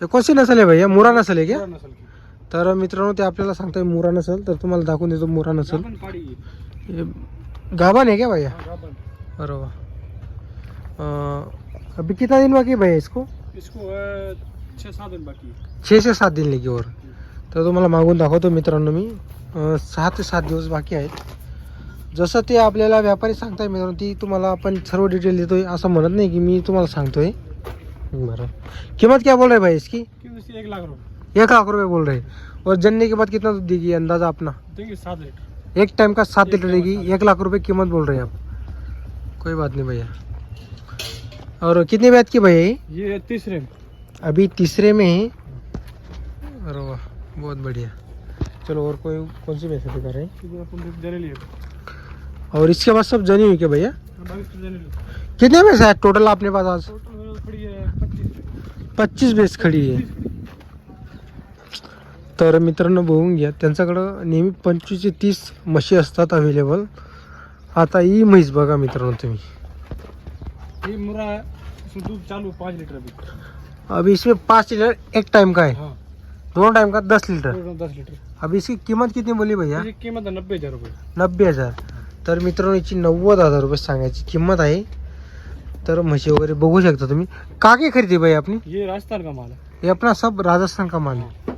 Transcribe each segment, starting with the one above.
हे कोणची नसल आहे भैया मुरा नसल आहे क्या? पुरा नसल की. तर मित्रांनो ते आपल्याला सांगताय मुरा नसल तर तुम्हाला दाखवून देतो मुरा नसल. गाभण पाडी. आहे. हे आहे क्या भैया हाँ, गाभण. बरोबर. अं, अभी कितना दिन बाकी है भैया इसको? सात दिन बाकी है. छे से सात दिन लेगी और। तर तुम्हाला मागून दाखवतो मित्रांनो मी. अं, सहा ते सात दिवस बाकी आहेत. जसं ते आपल्याला व्यापारी सांगताय मित्रांनो ती तुम्हाला आपण सर्व डिटेल देतोय असं म्हणत नाही की मी तुम्हाला सांगतोय. किंमत क्या बोल रहे भाई इसकी? एक लाख रुपए। एक लाख रुपए बोल रहे और जनने के बाद कितना दूध देगी अंदाज़ा अपना? देंगे सात लीटर। एक टाइम का सात लीटर देगी। एक लाख रुपए कीमत बोल रहे हैं आप। कोई बात नहीं भैया। और कितनी बैत की भैया ये? तीसरे में। अभी तीसरे में है। अरे वाह बहुत बढ़िया। चलो और कोई कौन सी भैंस दिखा रहे हैं? और इसके बाद सब जनी हुई क्या भैया? कितने भैंस है टोटल आपने पास आज? पच्चीस। भैंस खडी आहे तर मित्रांनो बघून घ्या त्यांच्याकडं नेहमी पंचवीस ते तीस म्हशी असतात अवेलेबल आता ही म्हैस बघा मित्रांनो तुम्ही. मुरा है दूध चालू पाँच लीटर अभी अभी इसमें पाँच लीटर एक टाइम का है हाँ. दोनों टाइम का? दस लीटर? दस लीटर. अभी इसकी कीमत कितनी बोली भैया? कीमत है नब्बे हजार रुपये. नब्बे हजार. तर मित्रांनो याची नव्वद हजार रुपये सांगायची किंमत आहे. तर म्हशी वगैरे बघू शकता तुम्ही. कागे खरेदी भाई अपनी ये राजस्थान का माल है ये अपना सब राजस्थान का माल है.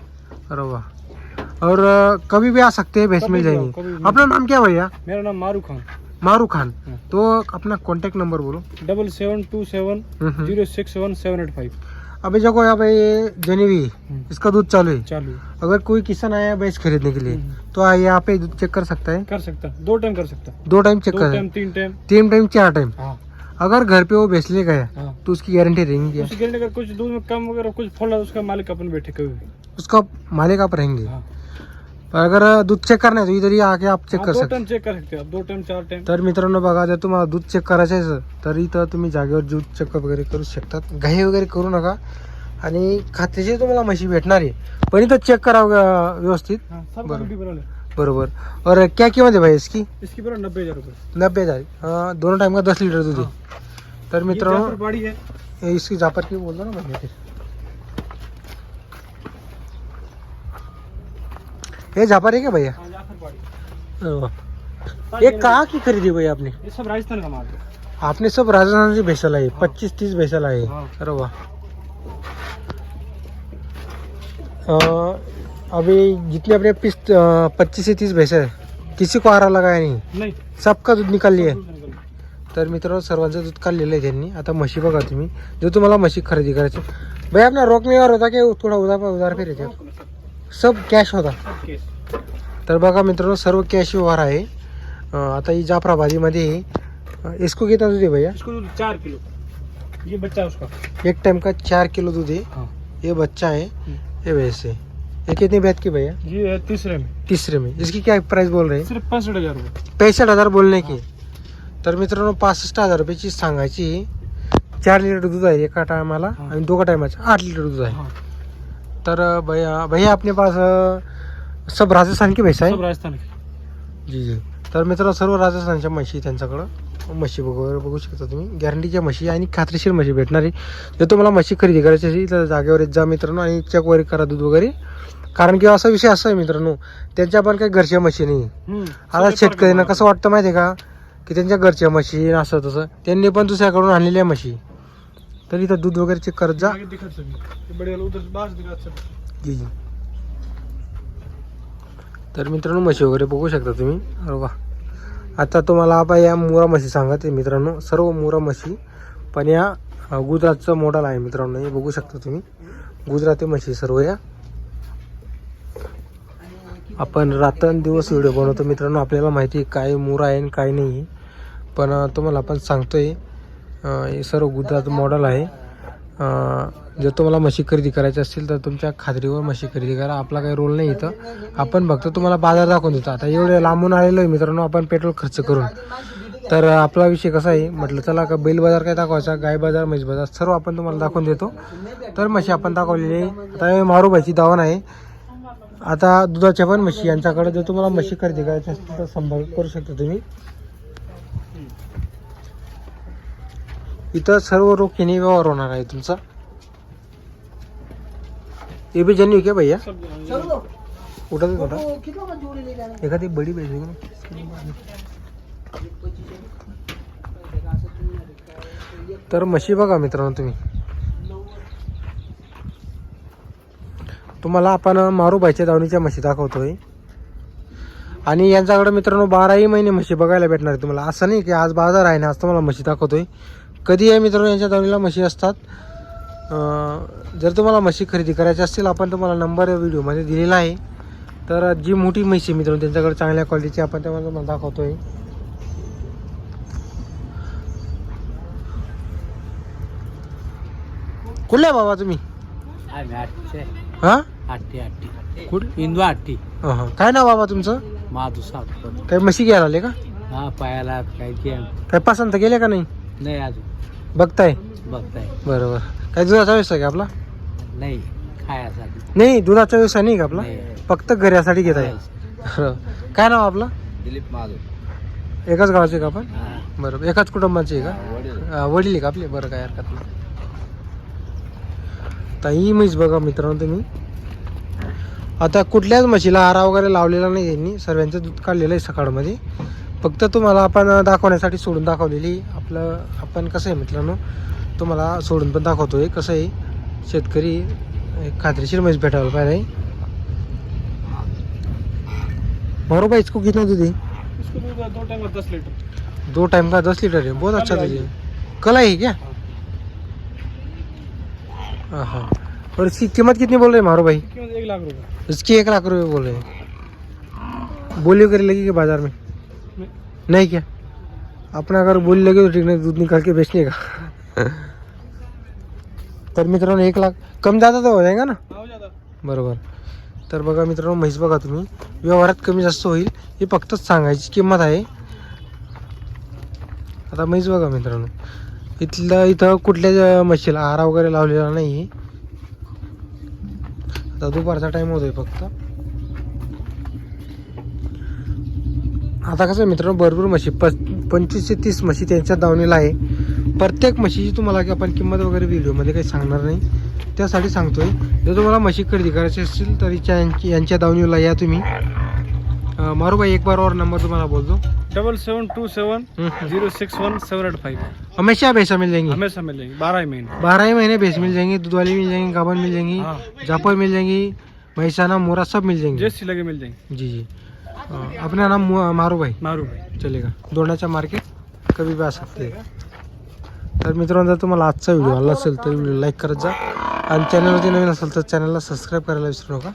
अरे वाह और अ, कभी भी आ सकते हैं भैंस कभी मिल भी आओ, जाएंगी. भी अपना नाम क्या है भैया? मेरा नाम मारू खान। मारू खान. हाँ। तो अपना कांटेक्ट नंबर बोलो. डबल सेवन टू सेवन हम्म, हम्म। Zero six seven seven eight five. अभी जो यहाँ पे ये जनेवी इसका दूध चालू है। चालू है। अगर कोई किसान आया भैंस खरीदने के लिए हम्म। तो यहाँ पे दूध चेक कर सकता है। कर सकता दो टाइम कर सकता दो टाइम चेक कर टाइम तीन टाइम तीन टाइम चार टाइम हाँ। अगर घर पे वो बेच ले गया हाँ। तो उसकी गारंटी रहेंगी क्या? गारंटी गिरने कुछ दूध में कम वगैरह कुछ फल उसका मालिक अपन बैठे कभी उसका मालिक आप रहेंगे। हाँ। अगर दूध चेक करना है तो इधर ही आके आप चेक हाँ, कर दो सकता टाइम चेक कर सकते हो आप दो टाइम चार टाइम तर मित्रांनो बघा जर तुम्हाला दूध चेक करायचं आहे तर इथं तुम्ही जागेवर दूध चेकअप वगैरे करू शकतात. घाई वगैरे करू नका. आणि खात्याची तुम्हाला म्हशी भेटणार आहे. पण इथं चेक करावं अं, व्यवस्थित. हाँ सब बराबर। क्वालिटी बराबर है बरोबर. और क्या कीमत है भाई इसकी? इसकी बराबर नब्बे हजार रुपये. नब्बे हजार. अं, दोनों टाइम का दस लीटर दूध हाँ। तर मित्रांनो बाड़ी है। इसकी जापर की बोल दो ना भैया फिर. ये झापर है क्या भैया? हाँ। ये कहाँ की खरीदी भैया आपने? ये सब राजस्थान का माल आपने सब राजस्थान से भैसा लाए हाँ। पच्चीस तीस भैसा लाए हाँ। अरे वाह। अभी जितने अपने पिस पच्चीस से तीस भैंसे है किसी को आरा लगाया नहीं? नहीं। सबका दूध निकाल लिया दूध निकल गया। तर मित्रांनो सर्वांचं दूध काढलेलं आहे त्यांनी. आता म्हशी बघा तुम्ही. जर तुम्हाला म्हशी खरेदी करायची. भाई अपना रोक नहीं होता कि थोडा उधार उधार हो? सब कॅश होता. सब केस तर बघा मित्रांनो सर्व कॅश व्यवहार आहे. अ, आता ही जाफराबादीमध्ये आहे. अ, इसको कितना दूध है भैया? इसको दूध चार किलो. ये बच्चा है उसका. एक टाइम का चार किलो दूध है हाँ. ये बच्चा है. ये भैंस है ये कितनी बैत की भैया? ये है तीसरे में. तीसरे में. इसकी क्या प्राइस बोल रहे हैं? सिर्फ़ पैंसठ हज़ार रुपये. पैंसठ हज़ार बोलणे की. तर मित्रांनो पासष्ट हज़ार रुपयाची सांगायची. चार लिटर दूध आहे एका टायमाला हा. आणि दोघा टायमाचं आठ लिटर दूध आहे. हाँ. तर भैया भैया अपने पास अ, सब राजस्थान की भैंस आहे सब राजस्थान की। जी जी। तर मित्रांनो सर्व राजस्थानच्या म्हशी आहे त्यांच्याकडं. म्हशी वगैरे बघू शकता तुम्ही. गॅरंटीच्या म्हशी आणि खात्रीशीर म्हशी भेटणार. आहे जर तुम्हाला म्हशी खरेदी करायची असेल तर जागेवर येत जा मित्रांनो आणि चेक वगैरे करा दूध वगैरे. कारण की असा विषय असा आहे मित्रांनो त्यांच्या पण काही घरच्या म्हशी नाही. हम्म, आता सब शेतकऱ्यांना कसं वाटतं माहिती आहे का? की त्यांच्या घरच्या म्हशी असं तसं त्यांनी पण दुसऱ्याकडून आणलेल्या म्हशी. तर इथं दूध वगैरे चेक करत जा. आगे दिखा सभी ये बड़े वाला उधर बाहर दिखा सब जी जी तर मित्रांनो म्हशी वगैरे बघू शकता तुम्ही. अरे वा. आता तुम्हाला आपण या मुरा म्हशी सांगत आहे मित्रांनो. सर्व मुरा म्हशी पण या अ, गुजरातचं मॉडेल आहे मित्रांनो. हे बघू शकता तुम्ही. गुजराती म्हशी सर्व या. आपण रात्रंदिवस व्हिडिओ बनवतो मित्रांनो. आपल्याला माहिती आहे काय मुरा आहे आणि काय नाही आहे. पण अ, तुम्हाला आपण सांगतोय हे सर्व गुजरात मॉडेल आहे. जर तुम्हाला म्हशी खरेदी करायची असतील तर तुमच्या खात्रीवर म्हशी खरेदी करा. आपला काही रोल नाही इथं. आपण फक्त तुम्हाला बाजार दाखवून देतो. आता एवढे लांबून आलेलो आहे मित्रांनो आपण पेट्रोल खर्च करून. तर आपला विषय कसा आहे? म्हटलं चला का बैल बाजार काय दाखवायचा गाय बाजार म्हैस बाजार सर्व आपण तुम्हाला दाखवून देतो. तर म्हशी आपण दाखवलेली आहे. आता हे मारूबाईची दावण आहे. आता दुधाच्या पण म्हशी यांच्याकडे जर तुम्हाला म्हशी खरेदी करायची असतील तर संपर्क करू शकता तुम्ही. इथं सर्व रोखीने व्यवहार होणार आहे तुमचा. ये भी जन्यू क्या भैया? उठा दे उठा एखादी बडी पाहिजे? तर म्हशी बघा मित्रांनो तुम्ही. तुम्हाला आपण मारूबाईच्या दावणीच्या म्हशी दाखवतोय. आणि यांच्याकडे मित्रांनो बाराही महिने म्हशी बघायला भेटणार आहे तुम्हाला. असं नाही की आज बाजार आहे ना आज तुम्हाला म्हशी दाखवतोय. कधी आहे मित्रांनो यांच्या दावणीला म्हशी असतात. अं, जर तुम्हाला म्हशी खरेदी करायची असतील आपण तुम्हाला नंबर व्हिडिओमध्ये दिलेला आहे. तर जी मोठी म्हशी आहे मित्रांनो त्यांच्याकडे चांगल्या क्वालिटीची आपण तेव्हा तुम्हाला दाखवतोय. कुठले आहे बाबा तुम्ही? हा? अहं. काय नाव बाबा तुमचं? सावकर काय म्हशी घ्यायला आले का? हा पायाला काय काय पसंत केले का नाही? नाही अजून. बघताय? बघताय. बरोबर. काय दुधाचा व्यवसाय का आपला? नाही खायासाठी. नाही दुधाचा व्यवसाय नाही का आपला? नाही. फक्त घरासाठी घेत आहे बरं. काय नाव आपलं? दिलीप माधव. एकाच गावाचे का आपण? हा. बरोबर. एकाच कुटुंबाचे आहे का? वडील. हा, वडील आहे का आपले? बरं काय हरकत नाही. आता ही म्हैस बघा मित्रांनो तुम्ही. आता कुठल्याच म्हशीला आरा वगैरे लावलेला नाही यांनी. सर्वांचं दूध काढलेलं आहे सकाळमध्ये. फक्त तुम्हाला आपण दाखवण्यासाठी सोडून दाखवलेली आपलं आपण कसं आहे मित्रांनो तुम्हाला सोडून पण दाखवतोय. कसं आहे शेतकरी खात्रीशीर म्हैस भेटायला पाहिजे. बरोबर इसको कितना दूध है दो टाइम दस लीटर दो टाइम का दस लीटर है बहुत अच्छा दूध है कल है क्या? हाँ और इसकी कीमत कितनी बोल रहे हैं मारो भाई एक लाख रुपए इसकी एक लाख रुपए बोल रहे हैं. बोली वगैरह लगी क्या बाज़ार में? नहीं। क्या? अपना अगर बोली लगे तो ठीक नहीं दूध निकाल के बेचने का। तर मित्रांनो एक लाख कम ज़्यादा तर हो जाएगा ना? बरोबर. तर बघा मित्रांनो म्हैस बघा तुम्ही. व्यवहारात कमी जास्त होईल ही फक्तच सांगायची किंमत आहे. आता म्हैस बघा मित्रांनो. इथलं इथं कुठल्या म्हशीला आरा वगैरे लावलेला नाही आहे आता दुपारचा टाईम होतोय फक्त. आता कसं मित्रांनो भरपूर म्हशी प पंचवीस ते तीस म्हशी त्यांच्या दावणीला आहे. प्रत्येक म्हशीची तुम्हाला की आपण किंमत वगैरे व्हिडिओमध्ये काही सांगणार नाही. त्यासाठी सांगतोय जर तुम्हाला म्हशी खरेदी करायची असतील तर यांची यांच्या दावणीला या तुम्ही. मारूबाई एक बार और नंबर तुम्हाला बोलतो. Double seven two seven zero six one seven eight five हमेशा भैंसा मिल जाएंगी. हमेशा मिलेंगे बारह ही महीने. बारह ही महीने भैंस मिल जाएंगी दूध वाली मिल जाएंगी गाभन मिल जाएंगी जापर मिल जाएंगी भैंसाना मोरा सब मिल जाएंगे। जैसी लगे मिल जाएंगे। जी जी। अं, अपना नाम मारू भाई मारू भाई चलेगा दोंडाच्या मार्केट कभी भी आ सकते हैं. तर मित्रांनो जर तुम्हाला आजचा व्हिडिओ आला असेल तर व्हिडिओ लाईक करत जा. आणि चॅनलवरती नवीन असेल तर चॅनलला सबस्क्राईब करायला विसरू नका.